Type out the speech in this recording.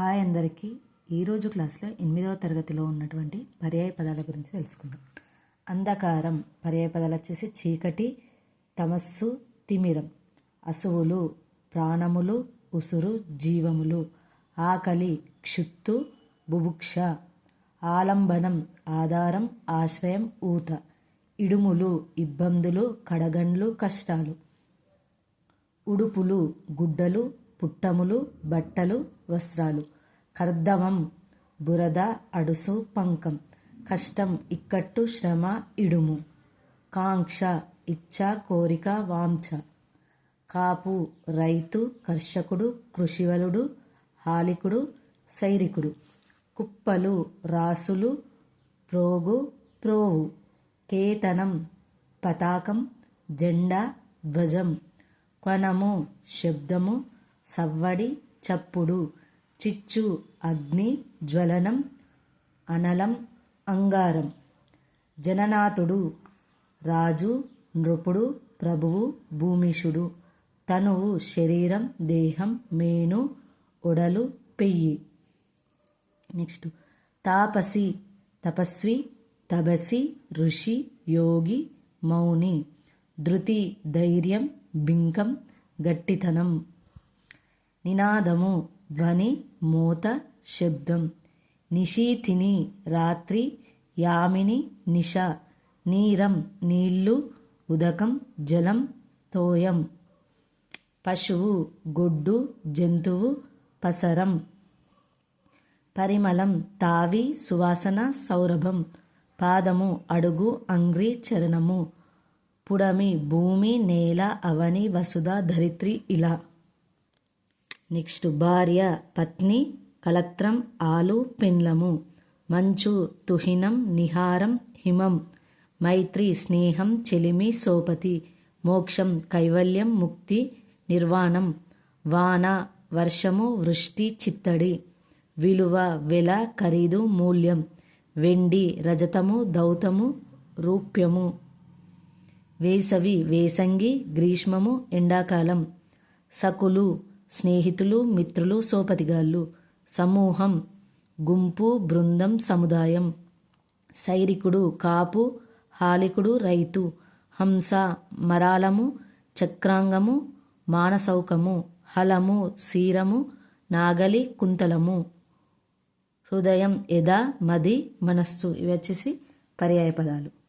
Hi అందరికీ. ఈరోజు క్లాస్లో ఎనిమిదవ తరగతిలో ఉన్నటువంటి పర్యాయ పదాల గురించి తెలుసుకుందాం. అంధకారం పర్యాయ పదాలు వచ్చేసి చీకటి తమస్సు తిమిరం. అసువులు ప్రాణములు ఉసురు జీవములు. ఆకలి క్షుత్తు బుభుక్ష ఆలంబనం ఆధారం ఆశ్రయం ఊత. ఇడుములు ఇబ్బందులు కడగండ్లు కష్టాలు. ఉడుపులు గుడ్డలు పుట్టములు బట్టలు వస్త్రాలు. కర్దమం బురద అడుసు పంకం. కష్టం ఇక్కట్టు శ్రమ ఇడుము. కాంక్ష ఇచ్చ కోరిక వాంఛ. కాపు రైతు కర్షకుడు కృషివలుడు హాలికుడు సైరికుడు కుప్పలు రాసులు ప్రోగు ప్రోవు. కేతనం పతాకం జెండా ధ్వజం. కొనము శబ్దము సవ్వడి చప్పుడు చిచ్చు అగ్ని జ్వలనం అనలం అంగారం. జననాథుడు రాజు నృపుడు ప్రభువు భూమిషుడు. తనువు శరీరం దేహం మేను ఒడలు పెయ్యి. నెక్స్ట్. తాపసి తపస్వి తపసి ఋషి యోగి మౌని. ధృతి ధైర్యం బింకం గట్టితనం. నినాదము ధ్వని మూత శబ్దం. నిశీతిని రాత్రి యామిని నిష. నీరం నీళ్ళు ఉదకం జలం తోయం. పశువు గొడ్డు జంతువు పసరం. పరిమళం తావి సువాసన సౌరభం. పాదము అడుగు అంగ్రి చరణము. పుడమి భూమి నేల అవని వసుధ ధరిత్రి ఇలా. నెక్స్ట్ భార్య పత్ని కలత్రం ఆలు పిండ్లము మంచు తుహినం నిహారం హిమం. మైత్రి స్నేహం చెలిమి సోపతి. మోక్షం కైవల్యం ముక్తి నిర్వాణం. వాన వర్షము వృష్టి చిత్తడి. విలువ వెల ఖరీదు మూల్యం. వెండి రజతము దౌతము రూప్యము. వేసవి వేసంగి గ్రీష్మము ఎండాకాలం. సకులు స్నేహితులు మిత్రులు సోపతిగాళ్ళు. సమూహం గుంపు బృందం సముదాయం. సైరికుడు కాపు హాలికుడు రైతు. హంస మరాలము చక్రాంగము మానసౌకము. హలము సీరము నాగలి కుంతలము. హృదయం ఎద మది మనస్సు. ఇవి వచ్చేసి పర్యాయ పదాలు.